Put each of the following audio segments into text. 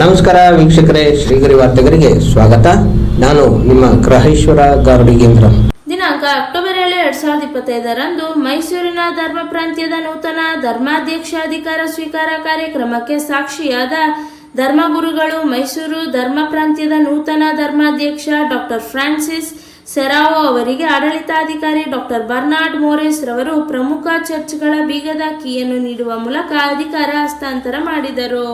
ನಮಸ್ಕಾರ ವೀಕ್ಷಕರೇ, ಶ್ರೀಗರಿ ವಾರ್ತೆಗರಿಗೆ ಸ್ವಾಗತ. ನಾನು ನಿಮ್ಮ ಗ್ರಹೇಶ್ವರ ಗಾರುಡಿಗೇಂದ್ರ ದಿನಾಂಕ ಅಕ್ಟೋಬರ್ ಏಳು ಎರಡ್ ಸಾವಿರದ ಇಪ್ಪತ್ತೈದರಂದು ಮೈಸೂರಿನ ಧರ್ಮ ಪ್ರಾಂತ್ಯದ ನೂತನ ಧರ್ಮಾಧ್ಯಕ್ಷ ಅಧಿಕಾರ ಸ್ವೀಕಾರ ಕಾರ್ಯಕ್ರಮಕ್ಕೆ ಸಾಕ್ಷಿಯಾದ ಧರ್ಮಗುರುಗಳು ಮೈಸೂರು ಧರ್ಮ ಪ್ರಾಂತ್ಯದ ನೂತನ ಧರ್ಮಾಧ್ಯಕ್ಷ ಡಾಕ್ಟರ್ ಫ್ರಾನ್ಸಿಸ್ ಸೆರಾವೋ ಅವರಿಗೆ ಆಡಳಿತಾಧಿಕಾರಿ ಡಾಕ್ಟರ್ ಬರ್ನಾರ್ಡ್ ಮೋರೇಸ್ ರವರು ಪ್ರಮುಖ ಚರ್ಚ್ಗಳ ಬೀಗದ ಕೀಯನ್ನು ನೀಡುವ ಮೂಲಕ ಅಧಿಕಾರ ಹಸ್ತಾಂತರ ಮಾಡಿದರು.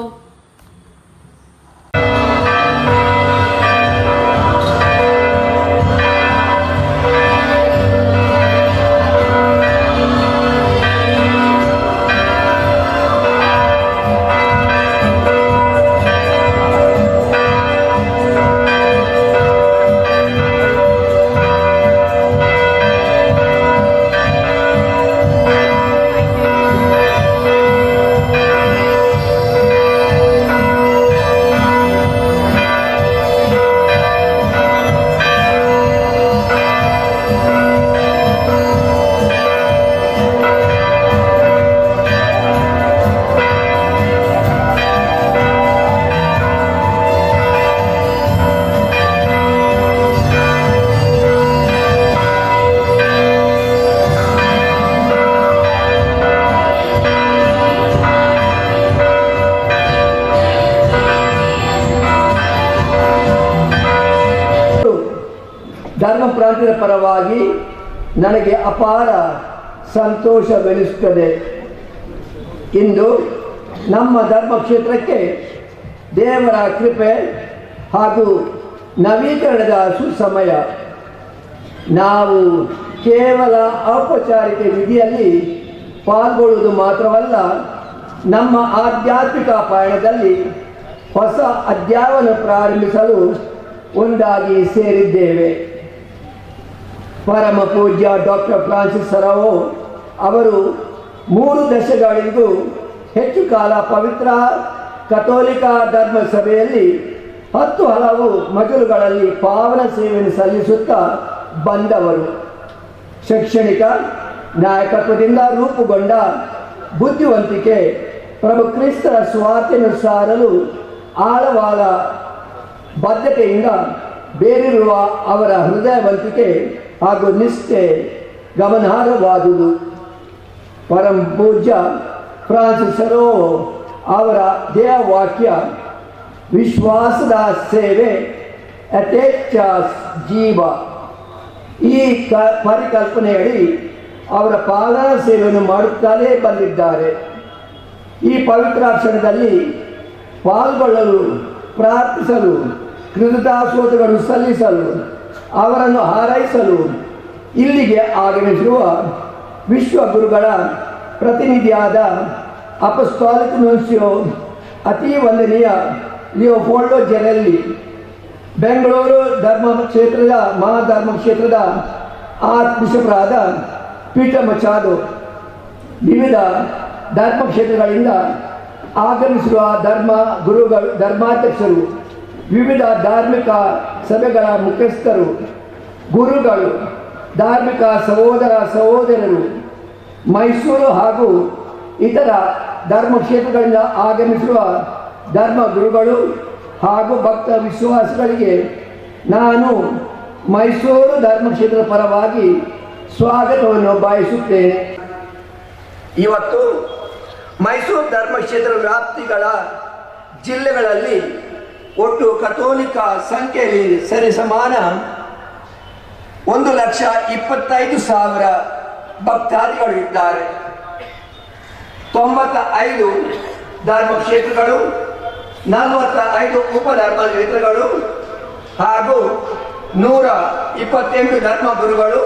ಪ್ರಾಂತ್ಯದ ಪರವಾಗಿ ನನಗೆ ಅಪಾರ ಸಂತೋಷವೆನಿಸುತ್ತದೆ. ಇಂದು ನಮ್ಮ ಧರ್ಮಕ್ಷೇತ್ರಕ್ಕೆ ದೇವರ ಕೃಪೆ ಹಾಗೂ ನವೀಕರಣದ ಸುಸಮಯ. ನಾವು ಕೇವಲ ಔಪಚಾರಿಕ ವಿಧಿಯಲ್ಲಿ ಪಾಲ್ಗೊಳ್ಳುವುದು ಮಾತ್ರವಲ್ಲ, ನಮ್ಮ ಆಧ್ಯಾತ್ಮಿಕ ಪಯಣದಲ್ಲಿ ಹೊಸ ಅಧ್ಯಾಯವನ್ನು ಪ್ರಾರಂಭಿಸಲು ಒಂದಾಗಿ ಸೇರಿದ್ದೇವೆ. ಪರಮ ಪೂಜ್ಯ ಡಾಕ್ಟರ್ ಫ್ರಾನ್ಸಿಸ್ ಸರಾವೋ ಅವರು ಮೂರು ದಶಕಗಳಿಗೂ ಹೆಚ್ಚು ಕಾಲ ಪವಿತ್ರ ಕಥೋಲಿಕ ಧರ್ಮ ಸಭೆಯಲ್ಲಿ ಹತ್ತು ಹಲವು ಮಜಲುಗಳಲ್ಲಿ ಪಾವನ ಸೇವೆಯನ್ನು ಸಲ್ಲಿಸುತ್ತಾ ಬಂದವರು. ಶೈಕ್ಷಣಿಕ ನಾಯಕತ್ವದಿಂದ ರೂಪುಗೊಂಡ ಬುದ್ಧಿವಂತಿಕೆ ಪ್ರಭು ಕ್ರಿಸ್ತರ ಸ್ವಾರ್ಥೆಯನ್ನು ಸಾರಲು ಆಳವಾದ ಬದ್ಧತೆಯಿಂದ ಬೇರಿರುವ ಅವರ ಹೃದಯವಂತಿಕೆ ಹಾಗೂ ನಿಷ್ಠೆ ಗಮನಾರ್ಹವಾದುದು. ಪರಂ ಪೂಜ್ಯ ಫ್ರಾನ್ಸಿಸರೋ ಅವರ ದೇಹವಾಕ್ಯ, ವಿಶ್ವಾಸದ ಸೇವೆ ಯಥೇಚ್ಛ ಜೀವ. ಈ ಕ ಪರಿಕಲ್ಪನೆಯಡಿ ಅವರ ಪಾಲನಾ ಸೇವೆಯನ್ನು ಮಾಡುತ್ತಲೇ ಬಂದಿದ್ದಾರೆ. ಈ ಪವಿತ್ರ ಕ್ಷಣದಲ್ಲಿ ಪಾಲ್ಗೊಳ್ಳಲು, ಪ್ರಾರ್ಥಿಸಲು ಕೃತದಾಸೋತಗಳು ಸಲ್ಲಿಸಲು ಅವರನ್ನು ಹಾರೈಸಲು ಇಲ್ಲಿಗೆ ಆಗಮಿಸಿರುವ ವಿಶ್ವಗುರುಗಳ ಪ್ರತಿನಿಧಿಯಾದ ಅಪಸ್ತಾಲಿಕ್ ನುನ್ಸಿಯೋ ಅತಿ ವಂದನೀಯ ಲಿಯೋಫೋಲ್ಡೋ ಜೆರೆಲ್ಲಿ ಬೆಂಗಳೂರು ಧರ್ಮ ಕ್ಷೇತ್ರದ ಮಹಾಧರ್ಮ ಕ್ಷೇತ್ರದ ಆರ್ಟ್ ಬಿಷಪ್ರಾದ ಪೀಠ ಮಚಾದು ವಿವಿಧ ಧರ್ಮ ಕ್ಷೇತ್ರಗಳಿಂದ ಆಗಮಿಸಿರುವ ಧರ್ಮ ಗುರುಗಳು, ಧರ್ಮಾಧ್ಯಕ್ಷರು ವಿವಿಧ ಧಾರ್ಮಿಕ ಸಭೆಗಳ ಮುಖ್ಯಸ್ಥರು, ಗುರುಗಳು, ಧಾರ್ಮಿಕ ಸಹೋದರ ಸಹೋದರರು, ಮೈಸೂರು ಹಾಗೂ ಇತರ ಧರ್ಮ ಕ್ಷೇತ್ರಗಳಿಂದ ಆಗಮಿಸುವ ಧರ್ಮ ಗುರುಗಳು ಹಾಗೂ ಭಕ್ತ ವಿಶ್ವಾಸಗಳಿಗೆ ನಾನು ಮೈಸೂರು ಧರ್ಮ ಕ್ಷೇತ್ರದ ಪರವಾಗಿ ಸ್ವಾಗತವನ್ನು ಬಯಸುತ್ತೇನೆ. ಇವತ್ತು ಮೈಸೂರು ಧರ್ಮ ಕ್ಷೇತ್ರ ವ್ಯಾಪ್ತಿಗಳ ಜಿಲ್ಲೆಗಳಲ್ಲಿ ಒಟ್ಟು ಕಥೋಲಿಕ ಸಂಖ್ಯೆಯಲ್ಲಿ ಸರಿಸಮಾನ ಒಂದು ಲಕ್ಷ ಇಪ್ಪತ್ತೈದು ಸಾವಿರ ಭಕ್ತಾದಿಗಳು ಇದ್ದಾರೆ. ತೊಂಬತ್ತ ಐದು ಧರ್ಮ ಕ್ಷೇತ್ರಗಳು ನಲವತ್ತ ಐದು ಉಪಧರ್ಮ ಕ್ಷೇತ್ರಗಳು ಹಾಗೂ ನೂರ ಇಪ್ಪತ್ತೆಂಟು ಧರ್ಮ ಗುರುಗಳು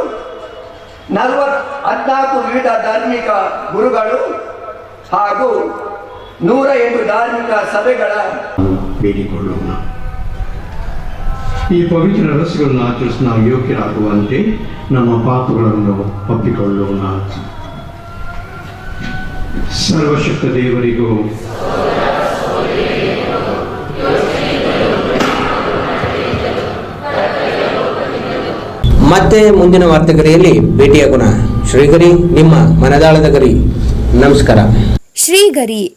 ನಲವತ್ ಹದಿನಾಲ್ಕು ವಿವಿಧ ಧಾರ್ಮಿಕ ಗುರುಗಳು ಹಾಗೂ ನೂರ ಎಂಟು ಧಾರ್ಮಿಕ ಸಭೆಗಳ ಬೇಡಿಕೊಳ್ಳೋಣ. ಈ ಪವಿತ್ರ ರಸಗಳನ್ನು ಆಚರಿಸಿ ನಾವು ಯೋಗ್ಯರಾಗುವಂತೆ ನಮ್ಮ ಪಾಪಗಳನ್ನು ಒಪ್ಪಿಕೊಳ್ಳೋಣ. ಸರ್ವಶಕ್ತ ದೇವರಿಗೂ ಮತ್ತೆ ಮುಂದಿನ ವಾರ್ತೆಗರಿಯಲ್ಲಿ ಭೇಟಿಯಾಗೋಣ. ಶ್ರೀಗರಿ ನಿಮ್ಮ ಮನದಾಳದ ಗರಿ. ನಮಸ್ಕಾರ. ಶ್ರೀಗರಿ